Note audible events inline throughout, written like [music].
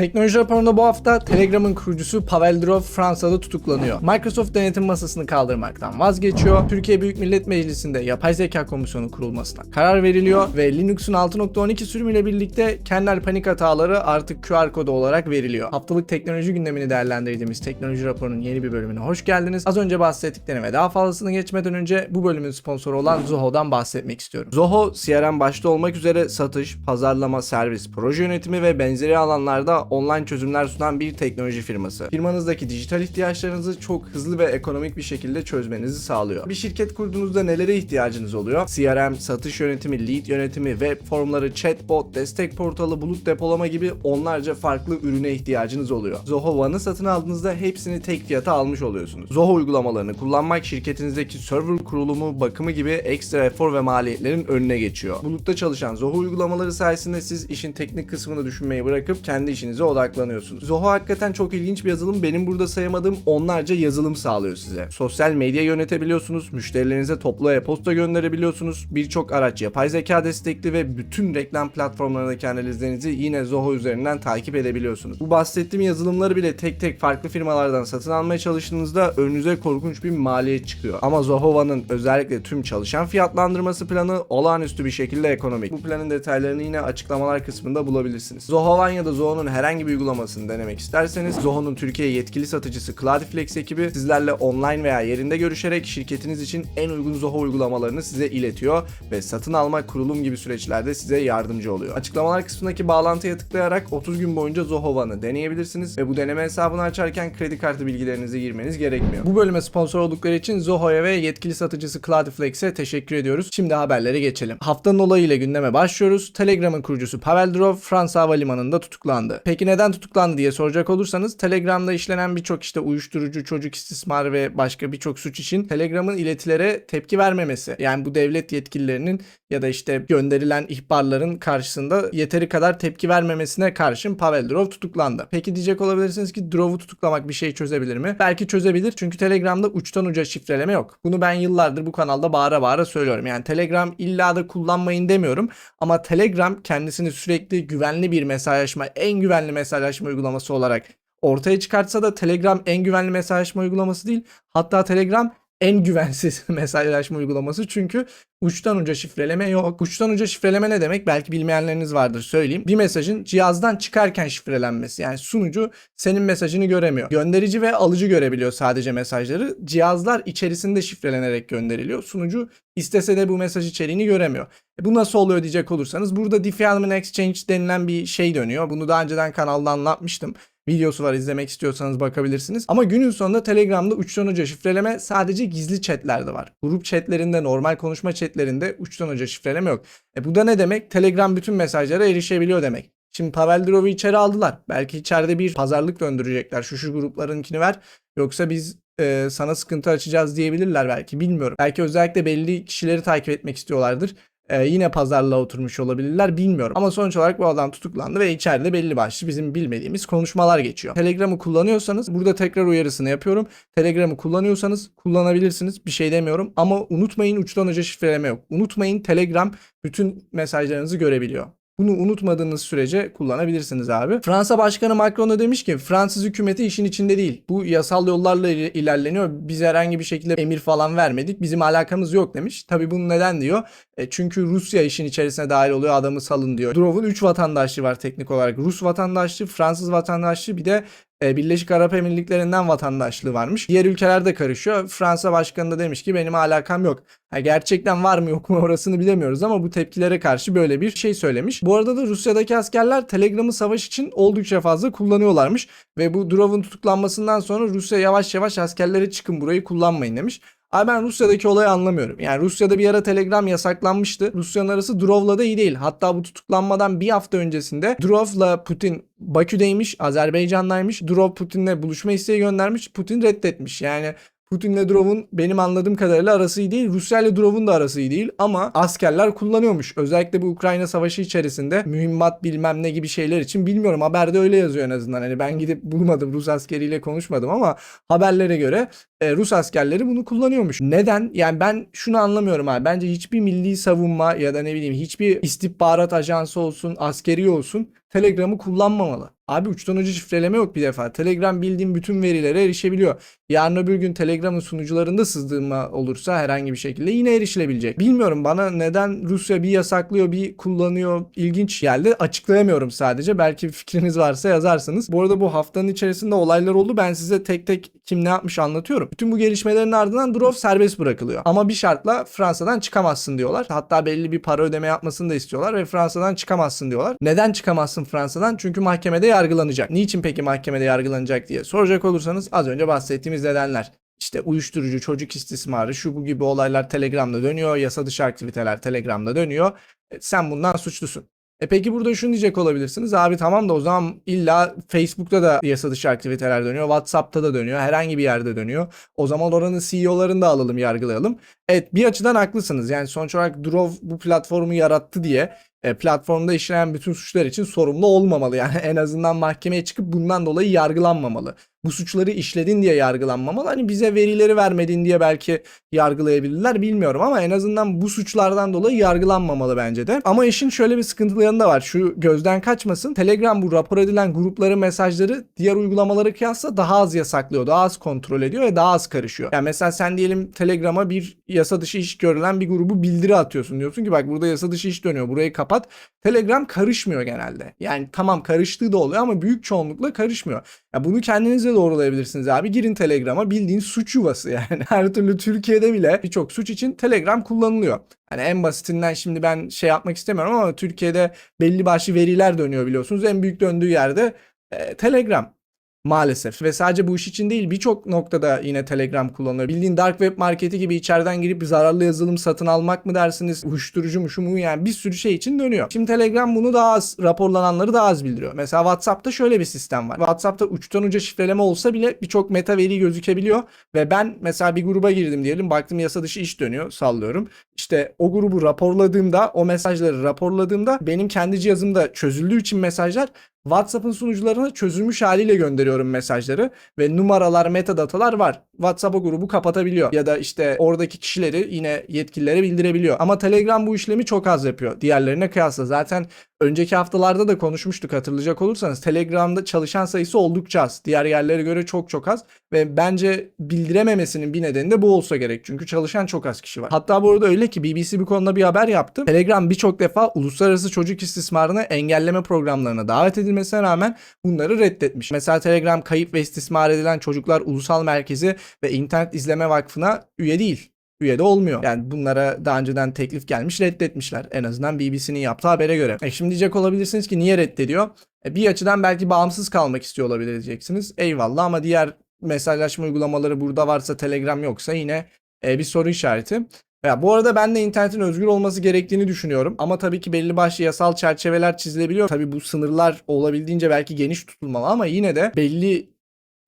Teknoloji raporunda bu hafta Telegram'ın kurucusu Pavel Durov Fransa'da tutuklanıyor. Microsoft denetim masasını kaldırmaktan vazgeçiyor. Türkiye Büyük Millet Meclisi'nde yapay zeka komisyonu kurulmasına karar veriliyor ve Linux'un 6.12 sürümüyle birlikte kernel panik hataları artık QR kodu olarak veriliyor. Haftalık teknoloji gündemini değerlendirdiğimiz teknoloji raporunun yeni bir bölümüne hoş geldiniz. Az önce bahsettiklerime ve daha fazlasını geçmeden önce bu bölümün sponsoru olan Zoho'dan bahsetmek istiyorum. Zoho, CRM başta olmak üzere satış, pazarlama, servis, proje yönetimi ve benzeri alanlarda online çözümler sunan bir teknoloji firması. Firmanızdaki dijital ihtiyaçlarınızı çok hızlı ve ekonomik bir şekilde çözmenizi sağlıyor. Bir şirket kurduğunuzda nelere ihtiyacınız oluyor? CRM, satış yönetimi, lead yönetimi, web formları, chatbot, destek portalı, bulut depolama gibi onlarca farklı ürüne ihtiyacınız oluyor. Zoho One'ı satın aldığınızda hepsini tek fiyata almış oluyorsunuz. Zoho uygulamalarını kullanmak şirketinizdeki server kurulumu, bakımı gibi ekstra efor ve maliyetlerin önüne geçiyor. Bulutta çalışan Zoho uygulamaları sayesinde siz işin teknik kısmını düşünmeyi bırakıp kendi işinize odaklanıyorsunuz. Zoho hakikaten çok ilginç bir yazılım. Benim burada sayamadığım onlarca yazılım sağlıyor size. Sosyal medya yönetebiliyorsunuz, müşterilerinize toplu e-posta gönderebiliyorsunuz. Birçok araç yapay zeka destekli ve bütün reklam platformlarındaki analizlerinizi yine Zoho üzerinden takip edebiliyorsunuz. Bu bahsettiğim yazılımları bile tek tek farklı firmalardan satın almaya çalıştığınızda önünüze korkunç bir maliyet çıkıyor. Ama Zoho One'ın özellikle tüm çalışan fiyatlandırması planı olağanüstü bir şekilde ekonomik. Bu planın detaylarını yine açıklamalar kısmında bulabilirsiniz. Zoho One ya da Zoho'nun herhangi bir uygulamasını denemek isterseniz Zoho'nun Türkiye yetkili satıcısı Cloudflex ekibi sizlerle online veya yerinde görüşerek şirketiniz için en uygun Zoho uygulamalarını size iletiyor ve satın alma, kurulum gibi süreçlerde size yardımcı oluyor. Açıklamalar kısmındaki bağlantıya tıklayarak 30 gün boyunca Zoho One'ı deneyebilirsiniz ve bu deneme hesabını açarken kredi kartı bilgilerinizi girmeniz gerekmiyor. Bu bölüme sponsor oldukları için Zoho'ya ve yetkili satıcısı Cloudflex'e teşekkür ediyoruz. Şimdi haberlere geçelim. Haftanın olayıyla gündeme başlıyoruz. Telegram'ın kurucusu Pavel Durov Fransa Havalimanı'nda tutuklandı. Peki neden tutuklandı diye soracak olursanız Telegram'da işlenen birçok işte uyuşturucu, çocuk istismarı ve başka birçok suç için Telegram'ın iletilere tepki vermemesi. Yani bu devlet yetkililerinin ya da işte gönderilen ihbarların karşısında yeteri kadar tepki vermemesine karşın Pavel Durov tutuklandı. Peki diyecek olabilirsiniz ki Durov'u tutuklamak bir şey çözebilir mi? Belki çözebilir çünkü Telegram'da uçtan uca şifreleme yok. Bunu ben yıllardır bu kanalda bağıra bağıra söylüyorum. Yani Telegram illa da kullanmayın demiyorum ama Telegram kendisini sürekli güvenli bir mesajlaşma, en güvenli mesajlaşma uygulaması olarak ortaya çıkartsa da Telegram en güvenli mesajlaşma uygulaması değil. Hatta Telegram en güvensiz [laughs] mesajlaşma uygulaması çünkü uçtan uca şifreleme yok. Uçtan uca şifreleme ne demek? Belki bilmeyenleriniz vardır söyleyeyim. Bir mesajın cihazdan çıkarken şifrelenmesi. Yani sunucu senin mesajını göremiyor. Gönderici ve alıcı görebiliyor sadece mesajları. Cihazlar içerisinde şifrelenerek gönderiliyor. Sunucu istese de bu mesaj içeriğini göremiyor. E bu nasıl oluyor diyecek olursanız burada Diffie-Hellman Exchange denilen bir şey dönüyor. Bunu daha önceden kanalda anlatmıştım. Videosu var izlemek istiyorsanız bakabilirsiniz. Ama günün sonunda Telegram'da uçtan uca şifreleme sadece gizli chatlerde var. Grup chatlerinde, normal konuşma chatlerinde uçtan uca şifreleme yok. E bu da ne demek? Telegram bütün mesajlara erişebiliyor demek. Şimdi Pavel Durov'u içeri aldılar. Belki içeride bir pazarlık döndürecekler. Şu şu gruplarınkini ver. Yoksa biz e, sana sıkıntı açacağız diyebilirler belki. Bilmiyorum. Belki özellikle belli kişileri takip etmek istiyorlardır. Ee, yine pazarlığa oturmuş olabilirler bilmiyorum. Ama sonuç olarak bu adam tutuklandı ve içeride belli başlı bizim bilmediğimiz konuşmalar geçiyor. Telegram'ı kullanıyorsanız burada tekrar uyarısını yapıyorum. Telegram'ı kullanıyorsanız kullanabilirsiniz. Bir şey demiyorum. Ama unutmayın uçtan uca şifreleme yok. Unutmayın Telegram bütün mesajlarınızı görebiliyor. Bunu unutmadığınız sürece kullanabilirsiniz abi. Fransa Başkanı Macron da demiş ki Fransız hükümeti işin içinde değil. Bu yasal yollarla il- ilerleniyor. Biz herhangi bir şekilde emir falan vermedik. Bizim alakamız yok demiş. Tabi bunu neden diyor? E çünkü Rusya işin içerisine dahil oluyor. Adamı salın diyor. Durov'un 3 vatandaşlığı var teknik olarak. Rus vatandaşlığı, Fransız vatandaşlığı bir de Birleşik Arap Emirlikleri'nden vatandaşlığı varmış. Diğer ülkeler de karışıyor. Fransa Başkanı da demiş ki benim alakam yok. Ha, gerçekten var mı yok mu orasını bilemiyoruz ama bu tepkilere karşı böyle bir şey söylemiş. Bu arada da Rusya'daki askerler Telegram'ı savaş için oldukça fazla kullanıyorlarmış. Ve bu Durov'un tutuklanmasından sonra Rusya yavaş yavaş askerlere çıkın burayı kullanmayın demiş. Abi ben Rusya'daki olayı anlamıyorum. Yani Rusya'da bir ara Telegram yasaklanmıştı. Rusya'nın arası Durov'la da iyi değil. Hatta bu tutuklanmadan bir hafta öncesinde Durov'la Putin Bakü'deymiş, Azerbaycan'daymış. Durov Putin'le buluşma isteği göndermiş. Putin reddetmiş. Yani Putin'le Durov'un benim anladığım kadarıyla arası iyi değil. Rusya ile Durov'un da arası iyi değil ama askerler kullanıyormuş. Özellikle bu Ukrayna savaşı içerisinde mühimmat bilmem ne gibi şeyler için bilmiyorum. Haberde öyle yazıyor en azından. Hani ben gidip bulmadım Rus askeriyle konuşmadım ama haberlere göre e, Rus askerleri bunu kullanıyormuş. Neden? Yani ben şunu anlamıyorum abi. Bence hiçbir milli savunma ya da ne bileyim hiçbir istihbarat ajansı olsun, askeri olsun Telegram'ı kullanmamalı. Abi uçtan uca şifreleme yok bir defa. Telegram bildiğim bütün verilere erişebiliyor. Yarın öbür gün Telegram'ın sunucularında sızdırma olursa herhangi bir şekilde yine erişilebilecek. Bilmiyorum bana neden Rusya bir yasaklıyor bir kullanıyor ilginç geldi. Açıklayamıyorum sadece. Belki fikriniz varsa yazarsınız. Bu arada bu haftanın içerisinde olaylar oldu. Ben size tek tek kim ne yapmış anlatıyorum. Bütün bu gelişmelerin ardından Durov serbest bırakılıyor. Ama bir şartla Fransa'dan çıkamazsın diyorlar. Hatta belli bir para ödeme yapmasını da istiyorlar ve Fransa'dan çıkamazsın diyorlar. Neden çıkamazsın Fransa'dan? Çünkü mahkemede yargılanacak. Niçin peki mahkemede yargılanacak diye soracak olursanız az önce bahsettiğimiz nedenler. İşte uyuşturucu, çocuk istismarı, şu bu gibi olaylar Telegram'da dönüyor, yasa dışı aktiviteler Telegram'da dönüyor. E, sen bundan suçlusun. E peki burada şunu diyecek olabilirsiniz. Abi tamam da o zaman illa Facebook'ta da yasa dışı aktiviteler dönüyor. WhatsApp'ta da dönüyor. Herhangi bir yerde dönüyor. O zaman oranın CEO'larını da alalım yargılayalım. Evet bir açıdan haklısınız. Yani sonuç olarak Durov bu platformu yarattı diye e, platformda işlenen bütün suçlar için sorumlu olmamalı. Yani [laughs] en azından mahkemeye çıkıp bundan dolayı yargılanmamalı. Bu suçları işledin diye yargılanmamalı. Hani bize verileri vermedin diye belki yargılayabilirler bilmiyorum ama en azından bu suçlardan dolayı yargılanmamalı bence de. Ama işin şöyle bir sıkıntılı yanı da var. Şu gözden kaçmasın. Telegram bu rapor edilen grupların mesajları diğer uygulamalara kıyasla daha az yasaklıyor. Daha az kontrol ediyor ve daha az karışıyor. Yani mesela sen diyelim Telegram'a bir yasa dışı iş görülen bir grubu bildiri atıyorsun. Diyorsun ki bak burada yasa dışı iş dönüyor. Burayı kapat. Telegram karışmıyor genelde. Yani tamam karıştığı da oluyor ama büyük çoğunlukla karışmıyor. Ya bunu kendiniz de doğrulayabilirsiniz abi. Girin Telegram'a bildiğin suç yuvası yani. [laughs] Her türlü Türkiye'de bile birçok suç için Telegram kullanılıyor. Hani en basitinden şimdi ben şey yapmak istemiyorum ama Türkiye'de belli başlı veriler dönüyor biliyorsunuz. En büyük döndüğü yerde e, Telegram. Maalesef ve sadece bu iş için değil birçok noktada yine Telegram kullanılıyor. Bildiğin dark web marketi gibi içeriden girip zararlı yazılım satın almak mı dersiniz? Uyuşturucu mu şu mu yani bir sürü şey için dönüyor. Şimdi Telegram bunu daha az raporlananları daha az bildiriyor. Mesela WhatsApp'ta şöyle bir sistem var. WhatsApp'ta uçtan uca şifreleme olsa bile birçok meta veri gözükebiliyor ve ben mesela bir gruba girdim diyelim baktım yasa dışı iş dönüyor sallıyorum. İşte o grubu raporladığımda o mesajları raporladığımda benim kendi cihazımda çözüldüğü için mesajlar WhatsApp'ın sunucularına çözülmüş haliyle gönderiyorum mesajları ve numaralar, metadatalar var. WhatsApp grubu kapatabiliyor ya da işte oradaki kişileri yine yetkililere bildirebiliyor. Ama Telegram bu işlemi çok az yapıyor diğerlerine kıyasla. Zaten önceki haftalarda da konuşmuştuk hatırlayacak olursanız. Telegram'da çalışan sayısı oldukça az. Diğer yerlere göre çok çok az ve bence bildirememesinin bir nedeni de bu olsa gerek. Çünkü çalışan çok az kişi var. Hatta bu arada öyle ki BBC bir konuda bir haber yaptı. Telegram birçok defa uluslararası çocuk istismarını engelleme programlarına davet edilmesine rağmen bunları reddetmiş. Mesela Telegram kayıp ve istismar edilen çocuklar ulusal merkezi ve internet izleme vakfına üye değil üye de olmuyor. Yani bunlara daha önceden teklif gelmiş reddetmişler. En azından BBC'nin yaptığı habere göre. E şimdi diyecek olabilirsiniz ki niye reddediyor? E bir açıdan belki bağımsız kalmak istiyor olabilir diyeceksiniz. Eyvallah ama diğer mesajlaşma uygulamaları burada varsa Telegram yoksa yine e, bir soru işareti. Ya bu arada ben de internetin özgür olması gerektiğini düşünüyorum. Ama tabii ki belli başlı yasal çerçeveler çizilebiliyor. Tabii bu sınırlar olabildiğince belki geniş tutulmalı ama yine de belli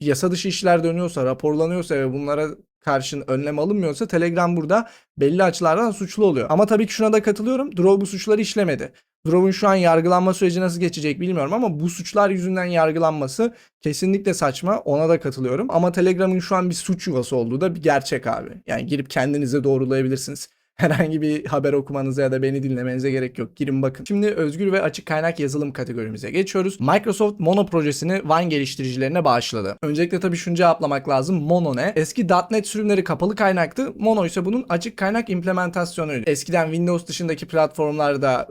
yasa dışı işler dönüyorsa, raporlanıyorsa ve bunlara karşın önlem alınmıyorsa Telegram burada belli açılardan suçlu oluyor. Ama tabii ki şuna da katılıyorum. Drow bu suçları işlemedi. Drow'un şu an yargılanma süreci nasıl geçecek bilmiyorum ama bu suçlar yüzünden yargılanması kesinlikle saçma. Ona da katılıyorum. Ama Telegram'ın şu an bir suç yuvası olduğu da bir gerçek abi. Yani girip kendinize doğrulayabilirsiniz. Herhangi bir haber okumanıza ya da beni dinlemenize gerek yok. Girin bakın. Şimdi özgür ve açık kaynak yazılım kategorimize geçiyoruz. Microsoft Mono projesini Wine geliştiricilerine bağışladı. Öncelikle tabii şunu cevaplamak lazım. Mono ne? Eski .NET sürümleri kapalı kaynaktı. Mono ise bunun açık kaynak implementasyonuydu. Eskiden Windows dışındaki platformlarda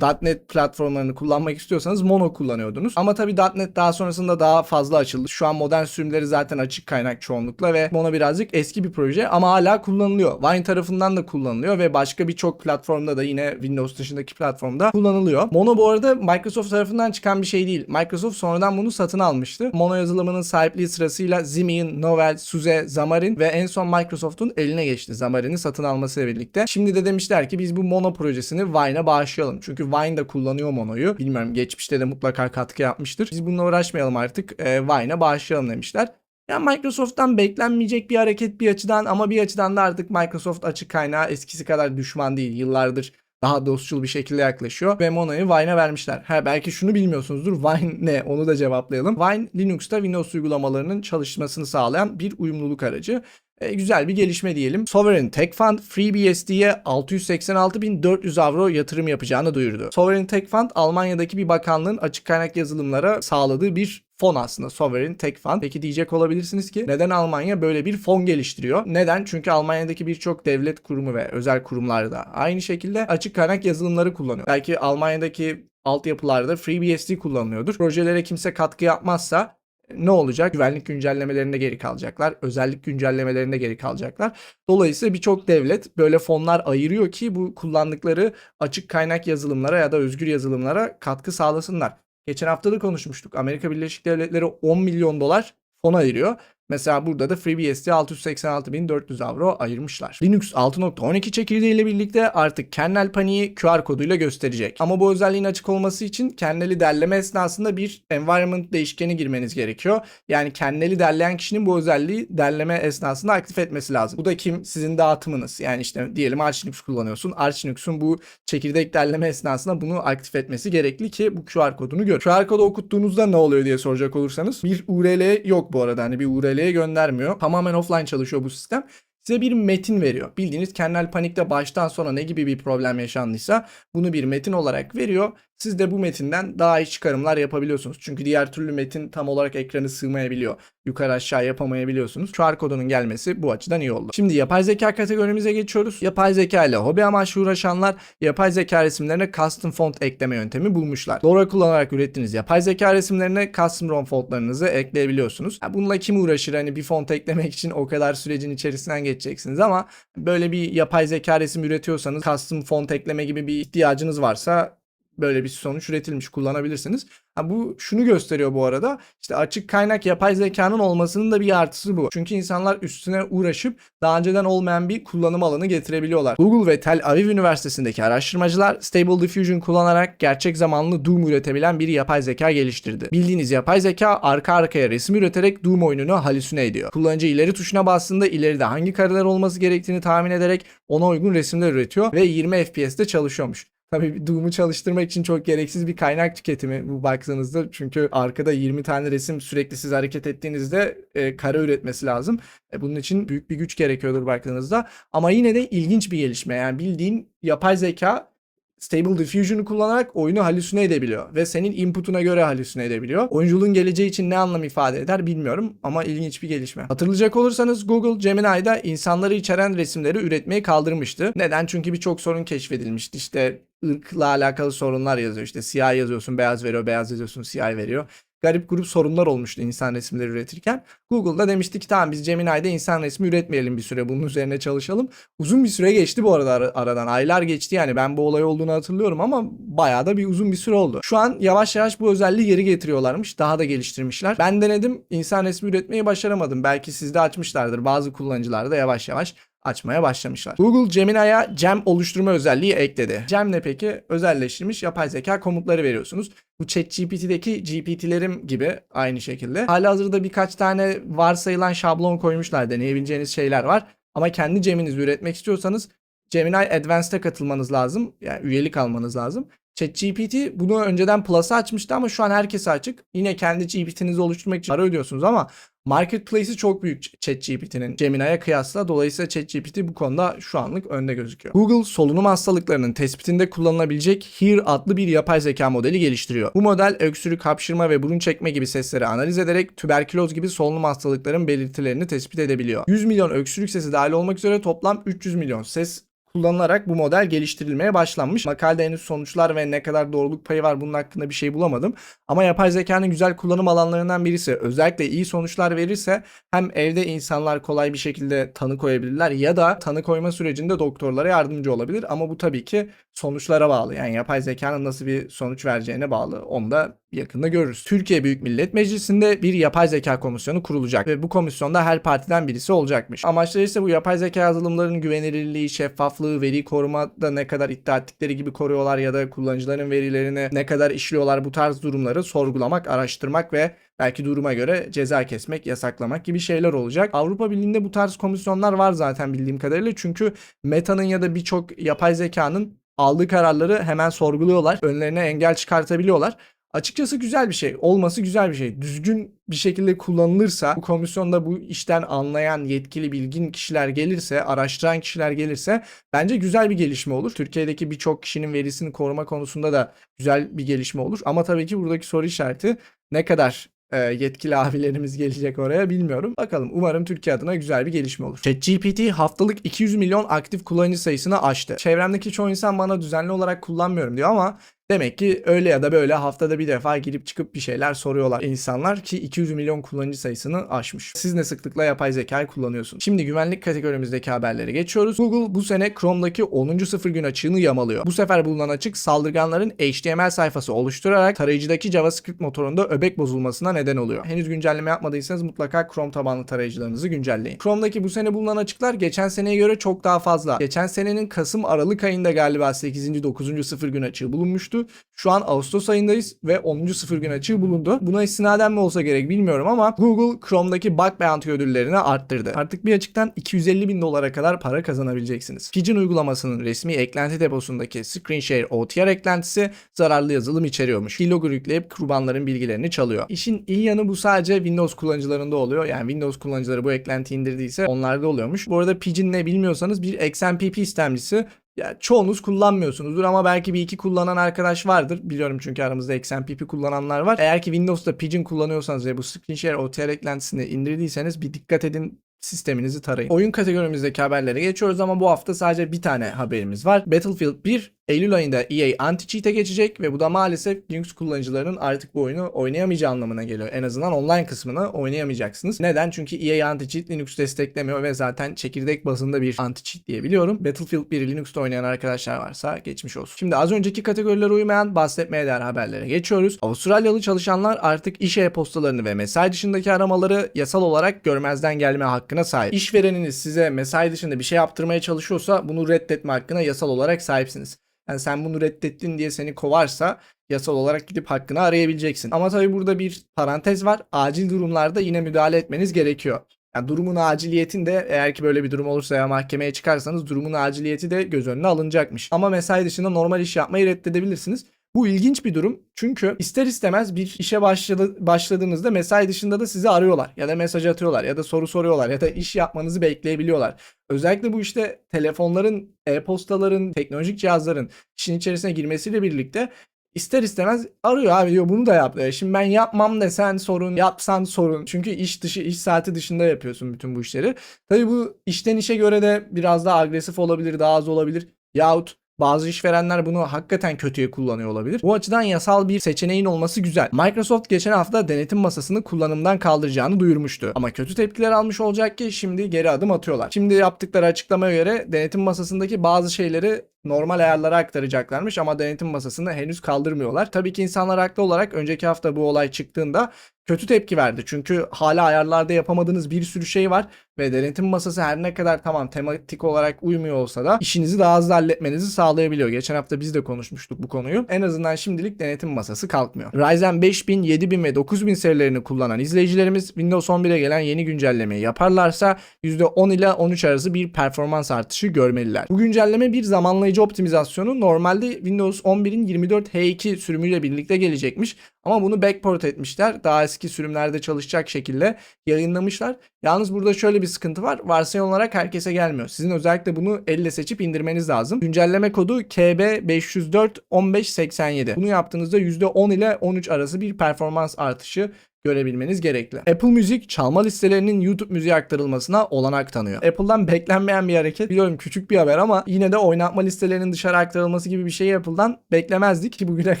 .NET platformlarını kullanmak istiyorsanız Mono kullanıyordunuz. Ama tabii .NET daha sonrasında daha fazla açıldı. Şu an modern sürümleri zaten açık kaynak çoğunlukla ve Mono birazcık eski bir proje ama hala kullanılıyor. Wine tarafından da kullanılıyor ve başka birçok platformda da yine Windows dışındaki platformda kullanılıyor. Mono bu arada Microsoft tarafından çıkan bir şey değil. Microsoft sonradan bunu satın almıştı. Mono yazılımının sahipliği sırasıyla Symbian, Novell, Suze, Xamarin ve en son Microsoft'un eline geçti Xamarin'i satın almasıyla birlikte. Şimdi de demişler ki biz bu Mono projesini Wine'a bağışlayalım. Çünkü Wine de kullanıyor Mono'yu. Bilmiyorum geçmişte de mutlaka katkı yapmıştır. Biz bununla uğraşmayalım artık. E, Wine'a bağışlayalım demişler. Ya Microsoft'tan beklenmeyecek bir hareket bir açıdan ama bir açıdan da artık Microsoft açık kaynağı eskisi kadar düşman değil. Yıllardır daha dostçul bir şekilde yaklaşıyor ve Mono'yu Wine'a vermişler. Ha belki şunu bilmiyorsunuzdur. Wine ne? Onu da cevaplayalım. Wine Linux'ta Windows uygulamalarının çalışmasını sağlayan bir uyumluluk aracı. E, güzel bir gelişme diyelim. Sovereign Tech Fund FreeBSD'ye 686.400 avro yatırım yapacağını duyurdu. Sovereign Tech Fund Almanya'daki bir bakanlığın açık kaynak yazılımlara sağladığı bir fon aslında Sovereign Tech Fund. Peki diyecek olabilirsiniz ki neden Almanya böyle bir fon geliştiriyor? Neden? Çünkü Almanya'daki birçok devlet kurumu ve özel kurumlar da aynı şekilde açık kaynak yazılımları kullanıyor. Belki Almanya'daki altyapılarda FreeBSD kullanılıyordur. Projelere kimse katkı yapmazsa ne olacak? Güvenlik güncellemelerinde geri kalacaklar. Özellik güncellemelerinde geri kalacaklar. Dolayısıyla birçok devlet böyle fonlar ayırıyor ki bu kullandıkları açık kaynak yazılımlara ya da özgür yazılımlara katkı sağlasınlar. Geçen hafta da konuşmuştuk. Amerika Birleşik Devletleri 10 milyon dolar fon ayırıyor. Mesela burada da FreeBSD 686.400 avro ayırmışlar. Linux 6.12 çekirdeği ile birlikte artık kernel paniği QR koduyla gösterecek. Ama bu özelliğin açık olması için kerneli derleme esnasında bir environment değişkeni girmeniz gerekiyor. Yani kerneli derleyen kişinin bu özelliği derleme esnasında aktif etmesi lazım. Bu da kim? Sizin dağıtımınız. Yani işte diyelim Arch Linux kullanıyorsun. Arch Linux'un bu çekirdek derleme esnasında bunu aktif etmesi gerekli ki bu QR kodunu gör. QR kodu okuttuğunuzda ne oluyor diye soracak olursanız bir URL yok bu arada. Hani bir URL'ye göndermiyor. Tamamen offline çalışıyor bu sistem. Size bir metin veriyor. Bildiğiniz kernel panikte baştan sona ne gibi bir problem yaşandıysa bunu bir metin olarak veriyor. Siz de bu metinden daha iyi çıkarımlar yapabiliyorsunuz. Çünkü diğer türlü metin tam olarak ekranı sığmayabiliyor. Yukarı aşağı yapamayabiliyorsunuz. QR kodunun gelmesi bu açıdan iyi oldu. Şimdi yapay zeka kategorimize geçiyoruz. Yapay zeka ile hobi amaçlı uğraşanlar yapay zeka resimlerine custom font ekleme yöntemi bulmuşlar. LoRa kullanarak ürettiğiniz yapay zeka resimlerine custom ROM fontlarınızı ekleyebiliyorsunuz. Ya bununla kim uğraşır? Hani bir font eklemek için o kadar sürecin içerisinden geçeceksiniz ama böyle bir yapay zeka resim üretiyorsanız custom font ekleme gibi bir ihtiyacınız varsa böyle bir sonuç üretilmiş kullanabilirsiniz. Ha bu şunu gösteriyor bu arada. İşte açık kaynak yapay zekanın olmasının da bir artısı bu. Çünkü insanlar üstüne uğraşıp daha önceden olmayan bir kullanım alanı getirebiliyorlar. Google ve Tel Aviv Üniversitesi'ndeki araştırmacılar Stable Diffusion kullanarak gerçek zamanlı Doom üretebilen bir yapay zeka geliştirdi. Bildiğiniz yapay zeka arka arkaya resim üreterek Doom oyununu halüsine ediyor. Kullanıcı ileri tuşuna bastığında ileride hangi kareler olması gerektiğini tahmin ederek ona uygun resimler üretiyor ve 20 FPS'te çalışıyormuş. Tabii Doom'u çalıştırmak için çok gereksiz bir kaynak tüketimi bu baktığınızda. Çünkü arkada 20 tane resim sürekli siz hareket ettiğinizde e, kare üretmesi lazım. E, bunun için büyük bir güç gerekiyordur baktığınızda. Ama yine de ilginç bir gelişme. Yani bildiğin yapay zeka Stable Diffusion'u kullanarak oyunu halüsine edebiliyor ve senin input'una göre halüsine edebiliyor. Oyunculuğun geleceği için ne anlam ifade eder bilmiyorum ama ilginç bir gelişme. Hatırlayacak olursanız Google Gemini'de insanları içeren resimleri üretmeyi kaldırmıştı. Neden? Çünkü birçok sorun keşfedilmişti. İşte ırkla alakalı sorunlar yazıyor. İşte siyah yazıyorsun, beyaz veriyor, beyaz yazıyorsun, siyah veriyor garip grup sorunlar olmuştu insan resimleri üretirken. Google'da demişti ki tamam biz Gemini'de insan resmi üretmeyelim bir süre bunun üzerine çalışalım. Uzun bir süre geçti bu arada ar- aradan aylar geçti yani ben bu olay olduğunu hatırlıyorum ama bayağı da bir uzun bir süre oldu. Şu an yavaş yavaş bu özelliği geri getiriyorlarmış daha da geliştirmişler. Ben denedim insan resmi üretmeyi başaramadım. Belki sizde açmışlardır bazı kullanıcılar da yavaş yavaş açmaya başlamışlar. Google Gemini'ye Gem oluşturma özelliği ekledi. Gem ne peki? Özelleştirilmiş yapay zeka komutları veriyorsunuz. Bu ChatGPT'deki GPT'lerim gibi aynı şekilde. Halihazırda birkaç tane varsayılan şablon koymuşlar. Deneyebileceğiniz şeyler var. Ama kendi Gemini'nizi üretmek istiyorsanız Gemini Advanced'a katılmanız lazım. Yani üyelik almanız lazım. ChatGPT bunu önceden Plus'a açmıştı ama şu an herkese açık. Yine kendi GPT'nizi oluşturmak için para ödüyorsunuz ama Marketplace'i çok büyük ChatGPT'nin Gemini'ye kıyasla. Dolayısıyla ChatGPT bu konuda şu anlık önde gözüküyor. Google solunum hastalıklarının tespitinde kullanılabilecek Hear adlı bir yapay zeka modeli geliştiriyor. Bu model öksürük, hapşırma ve burun çekme gibi sesleri analiz ederek tüberküloz gibi solunum hastalıklarının belirtilerini tespit edebiliyor. 100 milyon öksürük sesi dahil olmak üzere toplam 300 milyon ses kullanılarak bu model geliştirilmeye başlanmış. Makalede henüz sonuçlar ve ne kadar doğruluk payı var bunun hakkında bir şey bulamadım. Ama yapay zekanın güzel kullanım alanlarından birisi. Özellikle iyi sonuçlar verirse hem evde insanlar kolay bir şekilde tanı koyabilirler ya da tanı koyma sürecinde doktorlara yardımcı olabilir. Ama bu tabii ki sonuçlara bağlı. Yani yapay zekanın nasıl bir sonuç vereceğine bağlı. Onu da yakında görürüz. Türkiye Büyük Millet Meclisi'nde bir yapay zeka komisyonu kurulacak ve bu komisyonda her partiden birisi olacakmış. Amaçları ise bu yapay zeka yazılımlarının güvenilirliği, şeffaflığı, veri korumada ne kadar iddia ettikleri gibi koruyorlar ya da kullanıcıların verilerini ne kadar işliyorlar bu tarz durumları sorgulamak, araştırmak ve belki duruma göre ceza kesmek, yasaklamak gibi şeyler olacak. Avrupa Birliği'nde bu tarz komisyonlar var zaten bildiğim kadarıyla. Çünkü Meta'nın ya da birçok yapay zekanın aldığı kararları hemen sorguluyorlar. Önlerine engel çıkartabiliyorlar. Açıkçası güzel bir şey. Olması güzel bir şey. Düzgün bir şekilde kullanılırsa, bu komisyonda bu işten anlayan yetkili bilgin kişiler gelirse, araştıran kişiler gelirse bence güzel bir gelişme olur. Türkiye'deki birçok kişinin verisini koruma konusunda da güzel bir gelişme olur. Ama tabii ki buradaki soru işareti ne kadar e, yetkili [laughs] abilerimiz gelecek oraya bilmiyorum. Bakalım umarım Türkiye adına güzel bir gelişme olur. ChatGPT haftalık 200 milyon aktif kullanıcı sayısını aştı. Çevremdeki çoğu insan bana düzenli olarak kullanmıyorum diyor ama Demek ki öyle ya da böyle haftada bir defa girip çıkıp bir şeyler soruyorlar insanlar ki 200 milyon kullanıcı sayısını aşmış. Siz ne sıklıkla yapay zekayı kullanıyorsunuz? Şimdi güvenlik kategorimizdeki haberlere geçiyoruz. Google bu sene Chrome'daki 10. sıfır gün açığını yamalıyor. Bu sefer bulunan açık saldırganların HTML sayfası oluşturarak tarayıcıdaki JavaScript motorunda öbek bozulmasına neden oluyor. Henüz güncelleme yapmadıysanız mutlaka Chrome tabanlı tarayıcılarınızı güncelleyin. Chrome'daki bu sene bulunan açıklar geçen seneye göre çok daha fazla. Geçen senenin Kasım Aralık ayında galiba 8. 9. sıfır gün açığı bulunmuştu. Şu an Ağustos ayındayız ve 10. sıfır gün açığı bulundu. Buna istinaden mi olsa gerek bilmiyorum ama Google Chrome'daki bug bounty ödüllerini arttırdı. Artık bir açıktan 250 bin dolara kadar para kazanabileceksiniz. Pigeon uygulamasının resmi eklenti deposundaki Screen Share OTR eklentisi zararlı yazılım içeriyormuş. Keylogger yükleyip kurbanların bilgilerini çalıyor. İşin iyi yanı bu sadece Windows kullanıcılarında oluyor. Yani Windows kullanıcıları bu eklenti indirdiyse onlarda oluyormuş. Bu arada Pigeon ne bilmiyorsanız bir XMPP istemcisi ya çoğunuz kullanmıyorsunuzdur ama belki bir iki kullanan arkadaş vardır. Biliyorum çünkü aramızda XMPP kullananlar var. Eğer ki Windows'ta Pigeon kullanıyorsanız ve bu Screenshare OTR eklentisini indirdiyseniz bir dikkat edin sisteminizi tarayın. Oyun kategorimizdeki haberlere geçiyoruz ama bu hafta sadece bir tane haberimiz var. Battlefield 1 Eylül ayında EA anti-cheat'e geçecek ve bu da maalesef Linux kullanıcılarının artık bu oyunu oynayamayacağı anlamına geliyor. En azından online kısmını oynayamayacaksınız. Neden? Çünkü EA anti-cheat Linux desteklemiyor ve zaten çekirdek bazında bir anti-cheat diyebiliyorum. Battlefield 1 Linux'ta oynayan arkadaşlar varsa geçmiş olsun. Şimdi az önceki kategorilere uymayan bahsetmeye değer haberlere geçiyoruz. Avustralyalı çalışanlar artık iş e-postalarını ve mesai dışındaki aramaları yasal olarak görmezden gelme hakkına sahip. İşvereniniz size mesai dışında bir şey yaptırmaya çalışıyorsa bunu reddetme hakkına yasal olarak sahipsiniz. Yani sen bunu reddettin diye seni kovarsa yasal olarak gidip hakkını arayabileceksin. Ama tabii burada bir parantez var. Acil durumlarda yine müdahale etmeniz gerekiyor. Yani durumun aciliyetinde eğer ki böyle bir durum olursa ya mahkemeye çıkarsanız durumun aciliyeti de göz önüne alınacakmış. Ama mesai dışında normal iş yapmayı reddedebilirsiniz. Bu ilginç bir durum. Çünkü ister istemez bir işe başladı, başladığınızda mesai dışında da sizi arıyorlar ya da mesaj atıyorlar ya da soru soruyorlar ya da iş yapmanızı bekleyebiliyorlar. Özellikle bu işte telefonların, e-postaların, teknolojik cihazların işin içerisine girmesiyle birlikte ister istemez arıyor abi diyor bunu da yap. diyor. Şimdi ben yapmam desen sorun, yapsan sorun. Çünkü iş dışı, iş saati dışında yapıyorsun bütün bu işleri. Tabii bu işten işe göre de biraz daha agresif olabilir, daha az olabilir. Yahut bazı işverenler bunu hakikaten kötüye kullanıyor olabilir. Bu açıdan yasal bir seçeneğin olması güzel. Microsoft geçen hafta denetim masasını kullanımdan kaldıracağını duyurmuştu. Ama kötü tepkiler almış olacak ki şimdi geri adım atıyorlar. Şimdi yaptıkları açıklamaya göre denetim masasındaki bazı şeyleri normal ayarlara aktaracaklarmış ama denetim masasını henüz kaldırmıyorlar. Tabii ki insanlar haklı olarak önceki hafta bu olay çıktığında kötü tepki verdi. Çünkü hala ayarlarda yapamadığınız bir sürü şey var ve denetim masası her ne kadar tamam tematik olarak uymuyor olsa da işinizi daha hızlı halletmenizi sağlayabiliyor. Geçen hafta biz de konuşmuştuk bu konuyu. En azından şimdilik denetim masası kalkmıyor. Ryzen 5000, 7000 ve 9000 serilerini kullanan izleyicilerimiz Windows 11'e gelen yeni güncellemeyi yaparlarsa %10 ile 13 arası bir performans artışı görmeliler. Bu güncelleme bir zamanlayıcı optimizasyonu normalde Windows 11'in 24H2 sürümüyle birlikte gelecekmiş ama bunu backport etmişler. Daha eski sürümlerde çalışacak şekilde yayınlamışlar. Yalnız burada şöyle bir sıkıntı var. Varsayım olarak herkese gelmiyor. Sizin özellikle bunu elle seçip indirmeniz lazım. Güncelleme kodu KB5041587. Bunu yaptığınızda %10 ile 13 arası bir performans artışı görebilmeniz gerekli. Apple Müzik çalma listelerinin YouTube müziğe aktarılmasına olanak tanıyor. Apple'dan beklenmeyen bir hareket. Biliyorum küçük bir haber ama yine de oynatma listelerinin dışarı aktarılması gibi bir şeyi Apple'dan beklemezdik ki bugüne [laughs]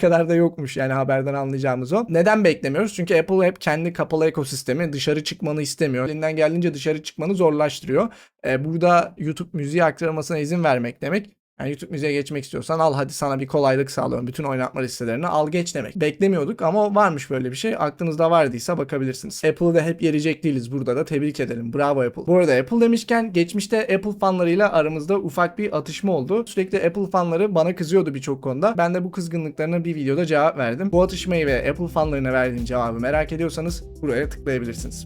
kadar da yokmuş yani haberden anlayacağımız o. Neden beklemiyoruz? Çünkü Apple hep kendi kapalı ekosistemi dışarı çıkmanı istemiyor. Elinden geldiğince dışarı çıkmanı zorlaştırıyor. Ee, burada YouTube müziğe aktarılmasına izin vermek demek yani YouTube müziğe geçmek istiyorsan al hadi sana bir kolaylık sağlıyorum. Bütün oynatma listelerini al geç demek. Beklemiyorduk ama varmış böyle bir şey. Aklınızda vardıysa bakabilirsiniz. Apple'ı da hep yerecek değiliz. Burada da tebrik edelim. Bravo Apple. Bu arada Apple demişken geçmişte Apple fanlarıyla aramızda ufak bir atışma oldu. Sürekli Apple fanları bana kızıyordu birçok konuda. Ben de bu kızgınlıklarına bir videoda cevap verdim. Bu atışmayı ve Apple fanlarına verdiğim cevabı merak ediyorsanız buraya tıklayabilirsiniz.